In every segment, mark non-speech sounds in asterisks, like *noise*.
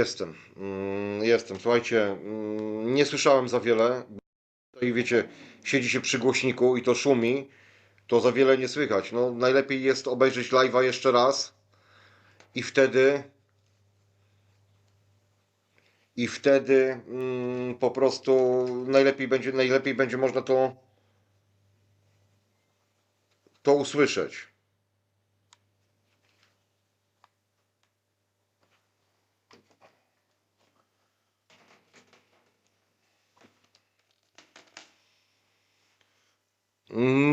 Jestem, mm, jestem. Słuchajcie, mm, nie słyszałem za wiele. I wiecie, siedzi się przy głośniku i to szumi, to za wiele nie słychać. No, najlepiej jest obejrzeć live'a jeszcze raz i wtedy i wtedy mm, po prostu najlepiej będzie, najlepiej będzie można to to usłyszeć.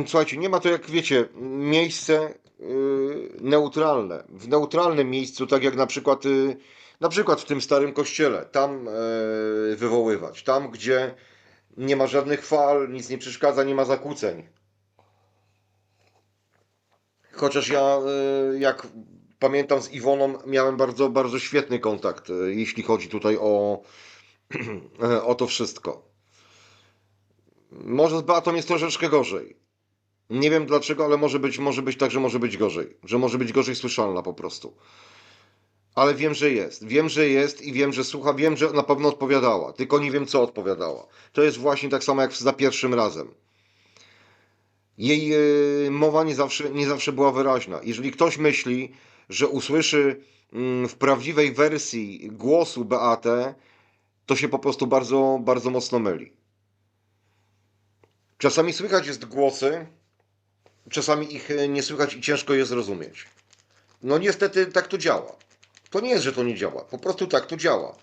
Słuchajcie, nie ma to jak wiecie, miejsce yy, neutralne. W neutralnym miejscu, tak jak na przykład, yy, na przykład w tym starym kościele, tam yy, wywoływać. Tam, gdzie nie ma żadnych fal, nic nie przeszkadza, nie ma zakłóceń. Chociaż ja, jak pamiętam z Iwoną, miałem bardzo, bardzo świetny kontakt, jeśli chodzi tutaj o, *clears throat* o to wszystko. Może z Beatą jest troszeczkę gorzej. Nie wiem dlaczego, ale może być, może być tak, że może być gorzej. Że może być gorzej słyszalna po prostu. Ale wiem, że jest. Wiem, że jest i wiem, że słucha. Wiem, że na pewno odpowiadała. Tylko nie wiem, co odpowiadała. To jest właśnie tak samo jak za pierwszym razem. Jej yy, mowa nie zawsze, nie zawsze była wyraźna. Jeżeli ktoś myśli, że usłyszy mm, w prawdziwej wersji głosu Beatę, to się po prostu bardzo, bardzo mocno myli. Czasami słychać jest głosy, czasami ich e, nie słychać i ciężko je zrozumieć. No niestety tak to działa. To nie jest, że to nie działa. Po prostu tak to działa.